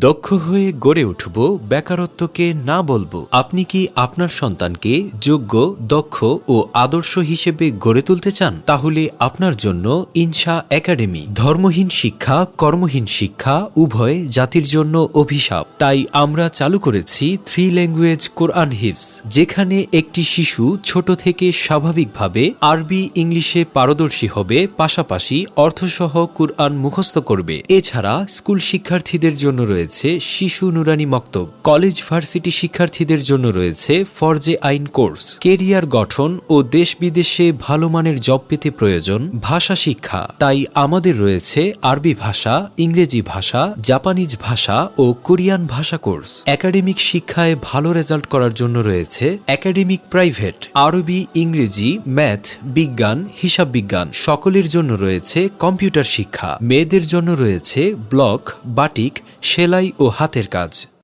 দক্ষ হয়ে গড়ে উঠব, বেকারত্বকে না বলব। আপনি কি আপনার সন্তানকে যোগ্য, দক্ষ ও আদর্শ হিসেবে গড়ে তুলতে চান? তাহলে আপনার জন্য ইনসা একাডেমি, ধর্মহীন শিক্ষা, কর্মহীন শিক্ষা, উভয় জাতির জন্য অভিশাপ। তাই আমরা চালু করেছি থ্রি ল্যাঙ্গুয়েজ কোরআন হিফস যেখানে একটি শিশু ছোট থেকে স্বাভাবিকভাবে আরবি, ইংলিশে পারদর্শী হবে, পাশাপাশি অর্থসহ কোরআন মুখস্থ করবে। এছাড়া স্কুল শিক্ষার্থীদের জন্য রয়েছে শিশু নুরানি মক্তব। কলেজ ভার্সিটি শিক্ষার্থীদের জন্য রয়েছে ফরজে আইন কোর্স, কেরিয়ার গঠন ও দেশ বিদেশে ভালো মানের জব পেতে প্রয়োজন ভাষা শিক্ষা। তাই আমাদের রয়েছে আরবি ভাষা, ইংরেজি ভাষা, জাপানিজ ভাষা ও কোরিয়ান ভাষা কোর্স। একাডেমিক শিক্ষায় ভালো রেজাল্ট করার জন্য রয়েছে একাডেমিক প্রাইভেট, আরবি, ইংরেজি, ম্যাথ, বিজ্ঞান, হিসাব বিজ্ঞান সকলের জন্য রয়েছে কম্পিউটার শিক্ষা। মেয়েদের জন্য রয়েছে ব্লক, বাটিক সেলাই ও হাতের কাজ।